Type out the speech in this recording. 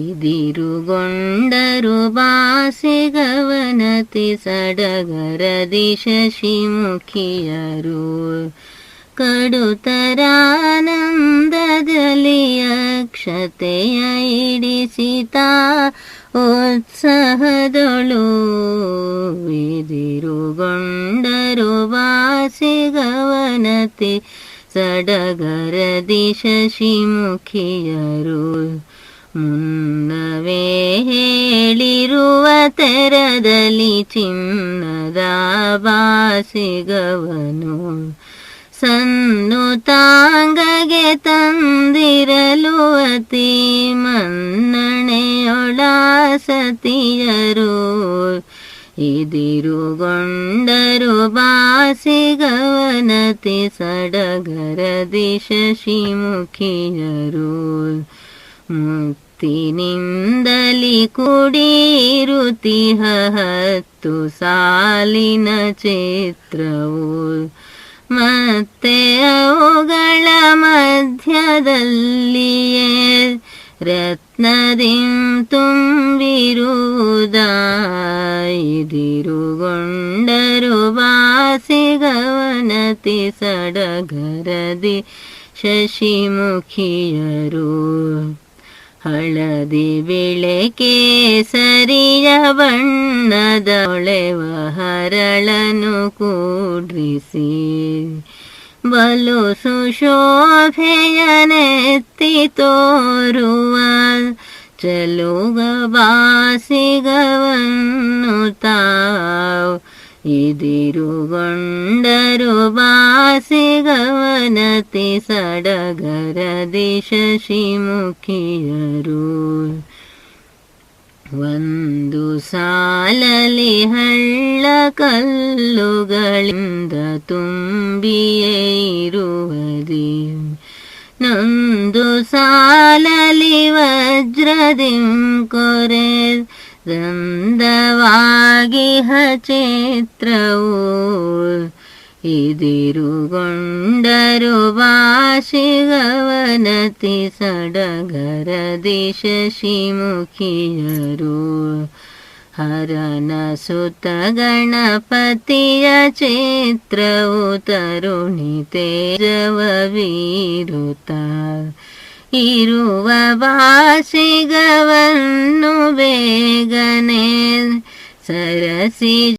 ಇದಿರುಗೊಂಡರು ಬಾಸಿಗವನತಿ ಸಡಗರದಿ ಶಶಿಮುಖಿಯರು ಕಡುತರಾನಂದದಲ್ಲಿ ಅಕ್ಷತೆಯ ಇಡಿಸಿತ ಉತ್ಸಾಹದೊಳು ಇದಿರುಗೊಂಡರು ಬಾಸಿಗವನತಿ ಸಡಗರದಿ ಶಶಿಮುಖಿಯರು ಮುನ್ನವೇ ಹೇಳಿರುವ ತೆರದಲ್ಲಿ ಚಿನ್ನದ ಬಾಸಿಗವನು ಸನ್ನು ತಾಂಗಗೆ ತಂದಿರಲು ಅತಿ ಮನ್ನಣೆಯೊಳ ಸತಿಯರು ಇದಿರುಗೊಂಡರು ಬಾಸಿಗವನತಿ ಸಡಗರದಿ ಶಶಿಮುಖಿಯರು ಮುತ್ತಿನಿಂದಲಿ ಕುಡಿರುತಿಹ ಹತ್ತು ಸಾಲಿನ ಚಿತ್ರವು ಮತ್ತೆ ಅವುಗಳ ಮಧ್ಯದಲ್ಲಿಯೇ ರತ್ನದಿಂ ತುಂಬಿರುವುದಾಯಿದಿರುಗೊಂಡರು ಬಾಸಿಗವನತಿ ಸಡಗರದಿ ಶಶಿಮುಖಿಯರು ಹಳದಿ ಬಿಳೆ ಕೇಸರಿಯ ಬಣ್ಣದೊಳೆವ ಹರಳನು ಕೂಡ್ರಿಸಿ ಬಲು ಸುಶೋಭೆಯನೆತ್ತಿ ತೋರುವ ಚಲುಗ ಬಾಸಿಗವನ್ನು ತಾವು ಇದಿರುಗೊಂಡರು ಬಾಸಿಗವನತಿ ಸಡಗರದಿ ಶಶಿಮುಖಿಯರು ಒಂದು ಸಾಲಲಿ ಹಳ್ಳ ಕಲ್ಲುಗಳಿಂದ ತುಂಬಿಯೇ ಇರುವದಿ ನೊಂದು ಸಾಲಲಿ ವಜ್ರದಿಂ ಕೊರೆ ದಂದವಾಗಿ ಚಿತ್ರವು ಇದಿರುಗೊಂಡರು ಬಾಶಿಗವನತಿ ಸಡಗರದಿ ಶಿಮುಖಿಯರು ಹರನ ಸುತ ಗಣಪತಿಯ ಚಿತ್ರವು ತರುಣಿ ತೇಜವ ವೀರುತ ಇರುವ ಬಾಸಿಗವನ್ನು ಬೇಗನೆ Será así.